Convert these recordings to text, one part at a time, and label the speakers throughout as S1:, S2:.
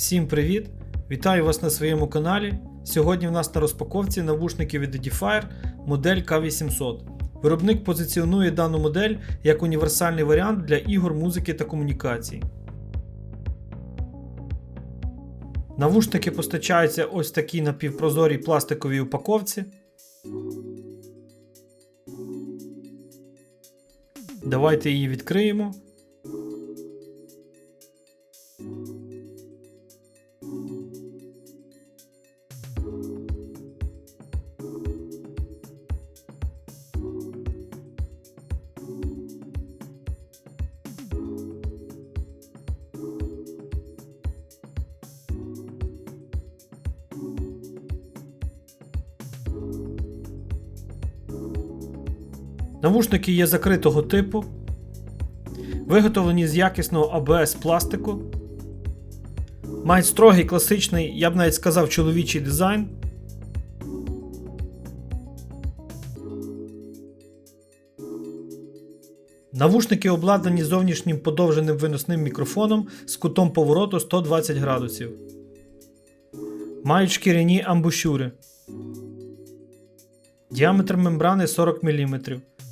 S1: Всім привіт! Вітаю вас на своєму каналі. Сьогодні в нас на розпаковці навушники від Edifier модель K800. Виробник позиціонує дану модель як універсальний варіант для ігор, музики та комунікацій. Навушники постачаються ось такій напівпрозорій пластиковій упаковці. Давайте її відкриємо. Навушники є закритого типу, виготовлені з якісного ABS пластику, мають строгий класичний, я б навіть сказав, чоловічий дизайн. Навушники обладнані зовнішнім подовженим виносним мікрофоном з кутом повороту 120 градусів. Мають шкіряні амбушюри. Діаметр мембрани 40 мм,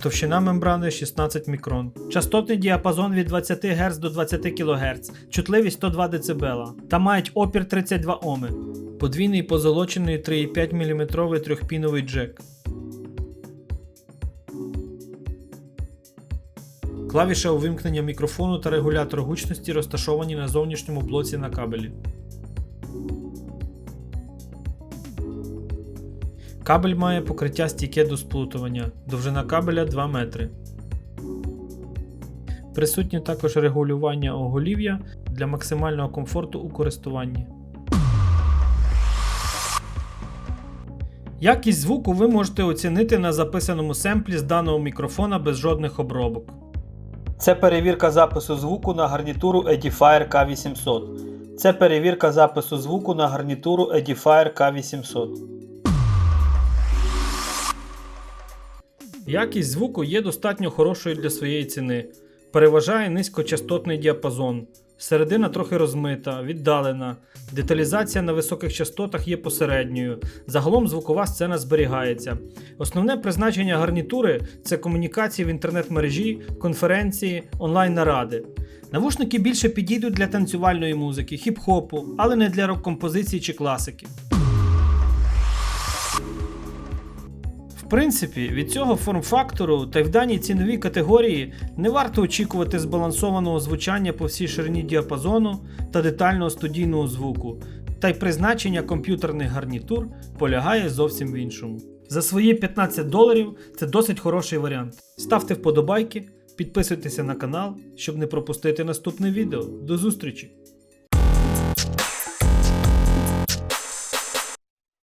S1: товщина мембрани 16 мікрон. Частотний діапазон від 20 Гц до 20 кГц, чутливість 102 дБ та мають опір 32 Оми. Подвійний позолочений 3,5 мм трьохпіновий джек. Клавіша увімкнення мікрофону та регулятор гучності розташовані на зовнішньому блоці на кабелі. Кабель має покриття стійке до сплутування, довжина кабеля 2 метри. Присутнє також регулювання оголів'я для максимального комфорту у користуванні. Якість звуку ви можете оцінити на записаному семплі з даного мікрофона без жодних обробок. Це перевірка запису звуку на гарнітуру Edifier K800. Це перевірка запису звуку на гарнітуру Edifier K800. Якість звуку є достатньо хорошою для своєї ціни. Переважає низькочастотний діапазон. Середина трохи розмита, віддалена. Деталізація на високих частотах є посередньою. Загалом звукова сцена зберігається. Основне призначення гарнітури це комунікації в інтернет-мережі, конференції, онлайн-наради. Навушники більше підійдуть для танцювальної музики, хіп-хопу, але не для рок-композицій чи класики. В принципі, від цього форм-фактору та й в даній ціновій категорії не варто очікувати збалансованого звучання по всій ширині діапазону та детального студійного звуку, та й призначення комп'ютерних гарнітур полягає зовсім в іншому. За свої 15 доларів це досить хороший варіант. Ставте вподобайки, підписуйтеся на канал, щоб не пропустити наступне відео. До зустрічі!